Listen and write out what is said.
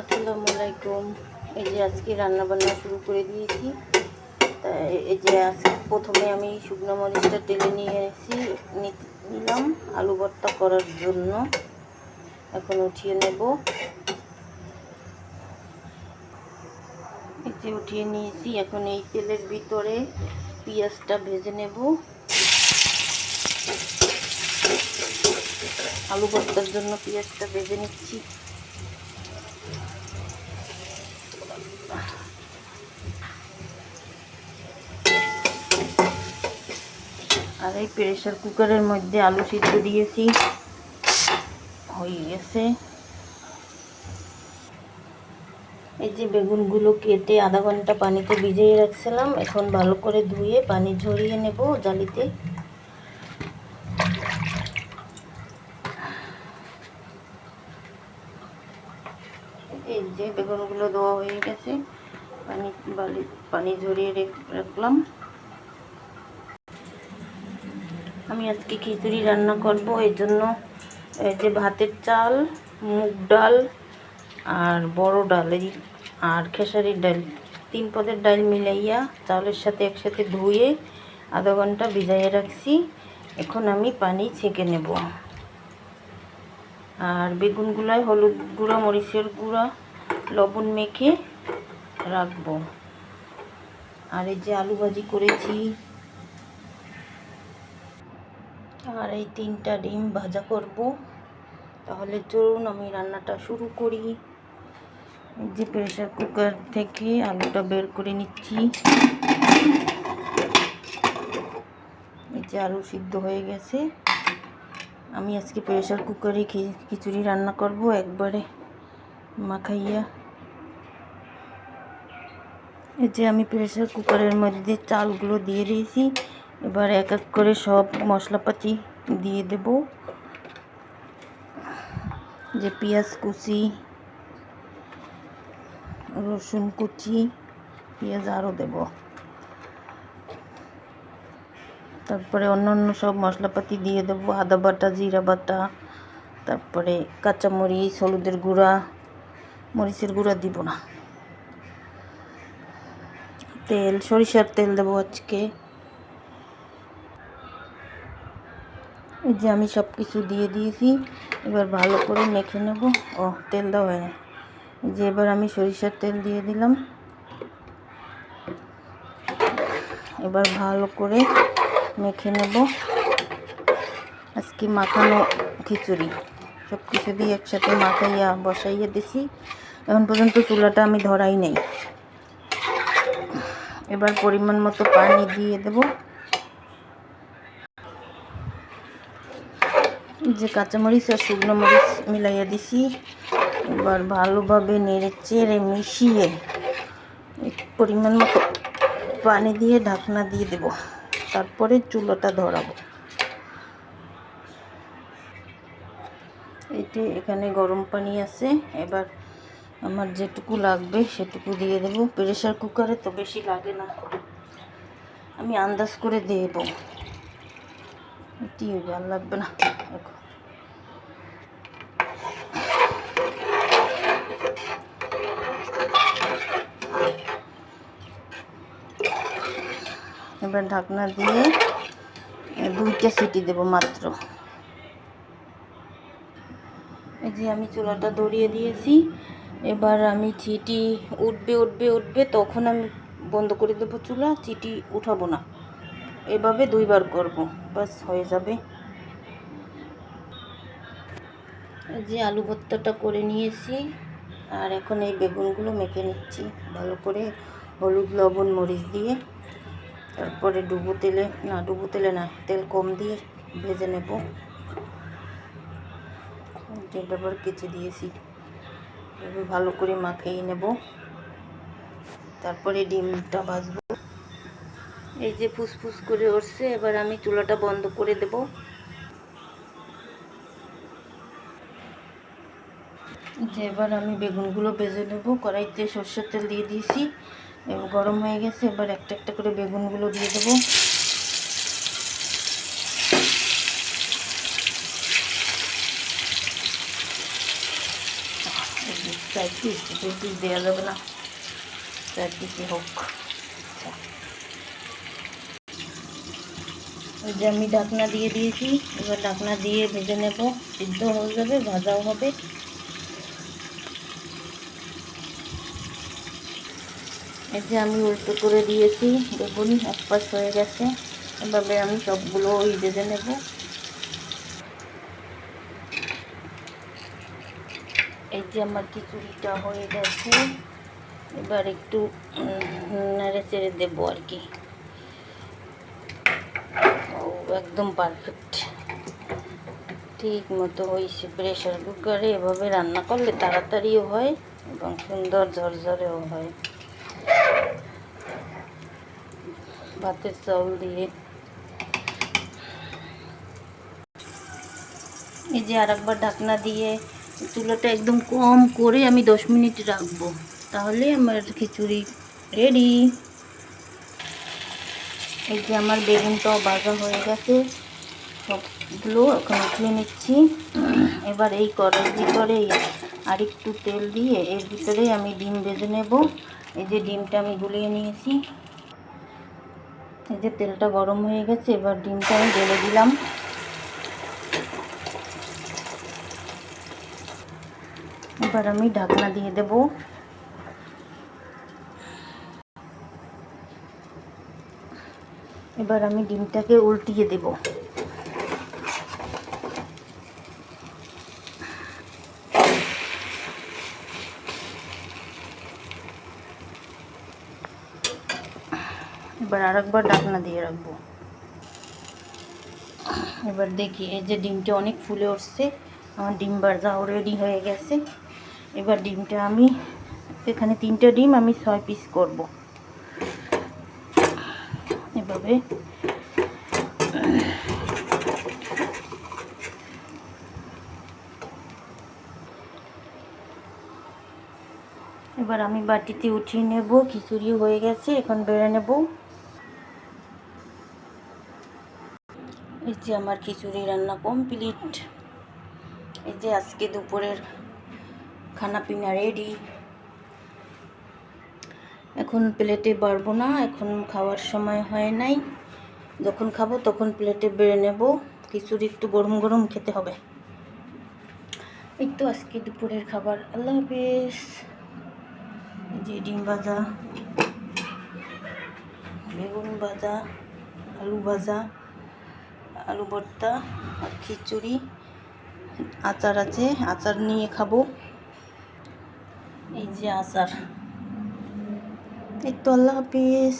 আসসালামু আলাইকুম। এই যে আজকে রান্না বান্না শুরু করে দিয়েছি। তা এই যে প্রথমে আমি শুকনো মরিচটা টেলে নিয়ে এসেছি নিলাম আলু ভর্তা করার জন্য। এখন উঠিয়ে নেব। এই যে উঠিয়ে নিয়েছি, এখন এই তেলের ভিতরে পেঁয়াজটা ভেজে নেব। আলু ভর্তার জন্য পেঁয়াজটা ভেজে নিচ্ছি। আর এই প্রেশার কুকারের মধ্যে আলু সিদ্ধ দিয়েছি। হয়ে গেছে। এই যে বেগুনগুলো কেটে আধা ঘণ্টা পানিতে ভিজিয়ে রাখছিলাম, এখন ভালো করে ধুয়ে পানি ঝরিয়ে নেব জালিতে। এই যে বেগুনগুলো ধোয়া হয়ে গেছে, পানি বালি পানি ঝরিয়ে রেখ- রাখলাম। আমি আজকে খিচুড়ি রান্না করব এই জন্য এই যে ভাতের চাল, মুগ ডাল আর বড় ডাল আর খেসারির ডাল। তিন পদের ডাল মিলাইয়া চালের সাথে একসাথে ধুয়ে আধা ঘণ্টা ভিজাইয়ে রাখছি। এখন আমি পানি ছেঁকে নেব। আর বেগুনগুলায় হলুদ গুঁড়া, মরিচের গুঁড়া, লবণ মেখে রাখব। আর এই যে আলু ভাজি করেছি। আর এই তিনটা ডিম ভাজা করব। তাহলে চলুন আমি রান্নাটা শুরু করি। যে প্রেশার কুকার থেকে আলুটা বের করে নিচ্ছি। এই যে আলু সিদ্ধ হয়ে গেছে। আমি আজকে প্রেশার কুকারে খিচুড়ি রান্না করব একবারে মাখাইয়া। এই যে আমি প্রেশার কুকারের মধ্যে চালগুলো দিয়ে দিয়েছি। এবার এক এক করে সব মশলাপাতি দিয়ে দেব। যে পেঁয়াজ কুচি, রসুন কুচি, পেঁয়াজ আরও দেব। তারপরে অন্য অন্য সব মশলাপাতি দিয়ে দেবো। আদা বাটা, জিরা বাটা, তারপরে কাঁচামরিচ, হলুদের গুঁড়া, মরিচের গুঁড়া দিব না। তেল, সরিষার তেল দেবো আজকে। এই যে আমি সব কিছু দিয়ে দিয়েছি, এবার ভালো করে মেখে নেব। ও তেল দেওয়া হয় না যে এবার আমি সরিষার তেল দিয়ে দিলাম। এবার ভালো করে মেখে নেব। আজকে মাখানো খিচুড়ি। সব কিছু দিয়ে একসাথে মাখাইয়া বসাইয়া দিছি। এখন পর্যন্ত চুলাটা আমি ধরাই নাই। এবার পরিমাণ মতো পানি দিয়ে দেবো। যে কাঁচামরিচ আর শুকনো মরিচ মিলাইয়া দিছি। এবার ভালোভাবে নেড়ে চেড়ে মিশিয়ে পরিমাণ মতো পানি দিয়ে ঢাকনা দিয়ে দেব। তারপরে চুলোটা ধরাবো। এটি এখানে গরম পানি আছে, এবার আমার যেটুকু লাগবে সেটুকু দিয়ে দেব। প্রেশার কুকারে তো বেশি লাগে না। আমি আন্দাজ করে দেব। এটি আর লাগবে না। এবার ঢাকনা দিয়ে দুইটা সিটি দেব মাত্র। এই যে আমি চুলাটা ধরিয়ে দিয়েছি, এবার আমি চিটি উঠবে উঠবে উঠবে, তখন আমি বন্ধ করে দেবো চুলা চিটি উঠাবো না। এভাবে দুইবার করব বাস হয়ে যাবে। এই যে আলু ভর্তাটা করে নিয়েছি, আর এখন এই বেগুনগুলো মেখে নিচ্ছি, ভালো করে হলুদ, লবণ, মরিচ দিয়ে। তারপরে ডুবো তেলে, না, ডুবো তেলে না, তেল কম দিয়ে ভেজে নেব। যেটা আবার কেচে দিয়েছি। ভালো করে মাখিয়ে নেব। তারপরে ডিমটা ভাজবো। এই যে ফুসফুস করে উঠছে, এবার আমি চুলাটা বন্ধ করে দেব। যে এবার আমি বেগুনগুলো ভেজে নেব। কড়াইতে সর্ষের তেল দিয়ে দিয়েছি। এবার গরম হয়ে গেছে, এবার একটা একটা করে বেগুনগুলো দিয়ে দেবো। দেওয়া যাবে না। চার পিসই হোক। আচ্ছা। ওই যে আমি ঢাকনা দিয়ে দিয়েছি, এবার ঢাকনা দিয়ে ভেজে নেব, সিদ্ধ হয়ে যাবে, ভাজাও হবে। এই যে আমি উল্টো করে দিয়েছি, দেখুন, এক পাশ হয়ে গেছে। এভাবে আমি সবগুলো ওই ভেজে নেব। এই যে আমার খিচুড়িটা হয়ে গেছে। এবার একটু নেড়ে চেড়ে দেবো আর কি। একদম পারফেক্ট ঠিক মতো হয়েছে প্রেশার কুকারে এভাবে রান্না করলে তাড়াতাড়িও হয় এবং সুন্দর ঝরঝরেও হয়। ভাতের চাউল দিয়ে। এই যে আরেকবার ঢাকনা দিয়ে চুলাটা একদম কম করে আমি দশ মিনিট রাখব। তাহলে আমার খিচুড়ি রেডি। এই যে আমার বেগুনটাও ভাজা হয়ে গেছে। সবগুলো এখন উঠিয়ে নিচ্ছি। এবার এই কড়াইয়ের ভিতরে আর একটু তেল দিয়ে এর ভিতরে আমি ডিম ভেজে নেব। এই যে ডিমটা আমি গুলিয়ে নিয়েছি। এই যে তেলটা গরম হয়ে গেছে, এবার ডিমটা আমি ঢেলে দিলাম। এবার আমি ঢাকনা দিয়ে দেব। এবার আমি ডিমটাকে উল্টিয়ে দেব। এবার আরেকবার ঢাকনা দিয়ে রাখব। এবার দেখি, এই যে ডিমটা অনেক ফুলে উঠছে, আমার ডিম ভাজাও রেডি হয়ে গেছে। এবার ডিমটা আমি, এখানে তিনটে ডিম আমি ছয় পিস করব। এভাবে। এবার আমি বাটিতে উঠিয়ে নেব খিচুড়ি হয়ে গেছে, এখন বেড়ে নেব। যে আমার খিচুড়ি রান্না কমপ্লিট এই যে আজকে দুপুরের খানা পিনা রেডি এখন প্লেটে বাড়বো না, এখন খাওয়ার সময় হয় নাই। যখন খাব তখন প্লেটে বেড়ে নেব। খিচুড়ি একটু গরম গরম খেতে হবে। এই তো আজকে দুপুরের খাবার। আল্লাহ হাফিজ। যে ডিম ভাজা, বেগুন ভাজা, আলু ভাজা। আলু ভর্তা আর খিচুড়ি। আচার আছে, আচার নিয়ে খাব। এই যে আচার। এই তো আল্লাহ হাফিজ।